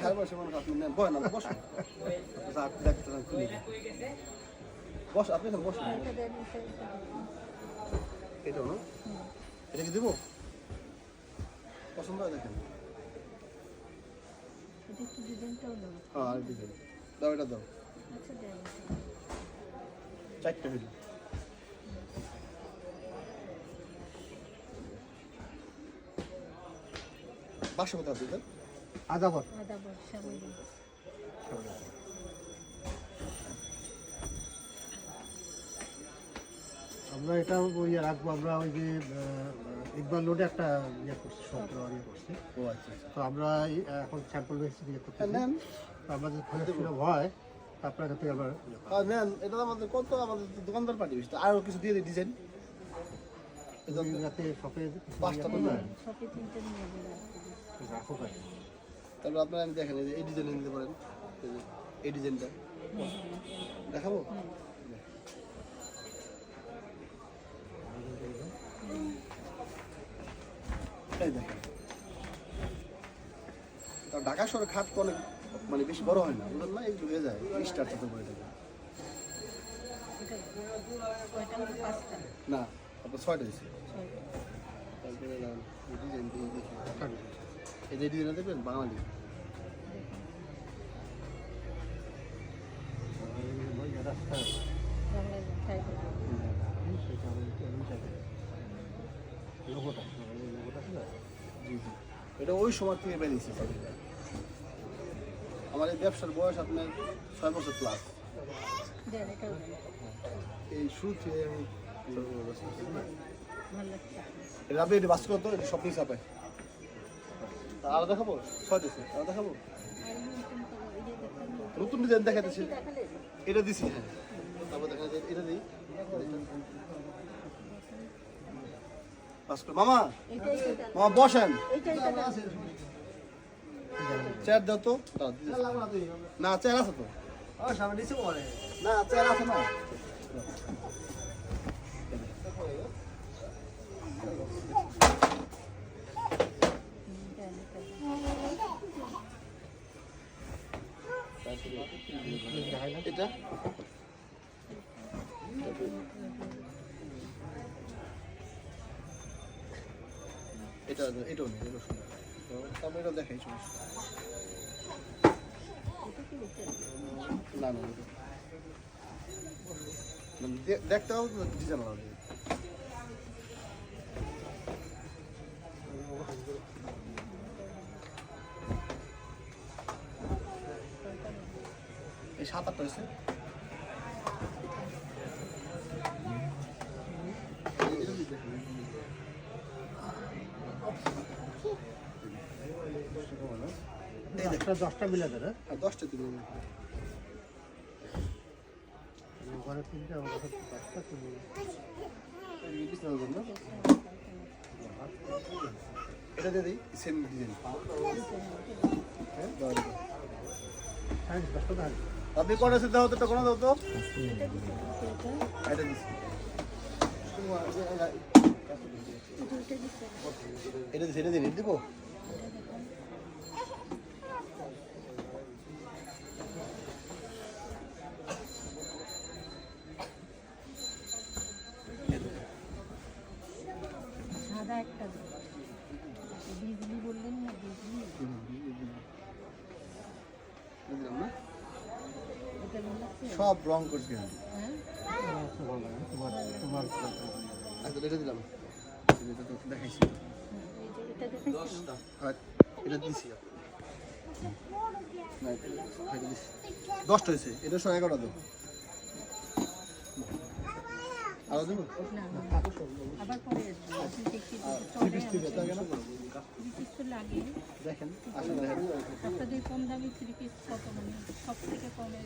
খাই বসে মানুষ আপনি নেন। বয় না বসুন। আচ্ছা, আপনি দেখতে চান খুলে বস আপনি এখানে এটা না? কি দেবো? পছন্দ হয় দেখেন। হ্যাঁ আর ডিজাইন। দাও এটা দাও। আচ্ছা দেন। চারটে হইল। বাসা কোথাও দিতে আদা বর। আদা বর্ষা বলি আমরা এটা ওই রাখব আমরা ওই যে ইকবাল রোডে একটা ইয়ে করছি সত্র ইয়ে করছি। ও আচ্ছা আচ্ছা। তো আমরা এই এখন স্যাম্পল বেসিস ইয়ে করছি হ্যাঁ, নেন। তো আমরা যদি ফলে সুলভ হয় তো আপনার কাছে আবার ইয়ে নেন এটা তো আমাদের কত আমাদের দোকানদার পাঠিয়ে দিচ্ছে আরও কিছু দিয়ে দিই ডিজাইন। যাতে শপে পাঁচটা তো তিনটে নিয়ে রাখো পাই তারপর আপনারা আমি দেখেন এই ডিজাইন নিতে পারেন। এই ডিজাইনটা দেখাবো? এই দেখেন। ঢাকা শহরের খাট তো অনেক মানে বেশি বড় হয় না, বুঝলেন না? একটু হয়ে যায় স্টার সাথে করে? পাঁচটা না, আপনার ছয়টা তারপরে ডিজাইন দিয়ে দেখি এই যে ডিজাইনটা দেখবেন? বাঙালি। এটা ওই সময় থেকে বেরিয়েছে আমার এই ব্যবসার বয়স আপনার ছয় বছর প্লাস এই শুরু থেকে আমি এটা আপনি এটা বাস করতো এটা সব কিছু চাপায় আরও দেখাবো? ছয় দিচ্ছে আরও দেখাবো? নতুন ডিজাইন দেখাতেছি এটা দিছি হ্যাঁ। তারপর দেখা যায় এটা দিই। মামা মামা বসেন। চেয়ার দাও তো। না চেয়ার আছে তো? না চেয়ার আছে না। এটা এটাও নেই দেখাই সমস্যা মানে দেখতে হবে ডিজাইন এই সাত আটটা হয়েছে। এই দশটা মিলে দেবে আর দশটা দিন ঘরে তিনটে আমার কাছে পাঁচটা তুমি এটা দিয়ে দিই সেম ডিজাইন হ্যাঁ আপনি কটা সেটা হতো এটা কোনো দাও তো এটা দিতে এটা এটা দিচ্ছি এটা এটা। এটা দিচ্ছি এটা দিন দিব? একটা বিজলি বললেন না বিজলি সব রং করছি আমি। হ্যাঁ? আচ্ছা এটা দিলাম। এটা তো দেখাইছি। এটা দিছি। দশটা হয়েছে এটা সব এগারোটা দেবো দেখেন আসলে দেখেন। কম দামি থ্রি পিস কত মানে? সব থেকে কমের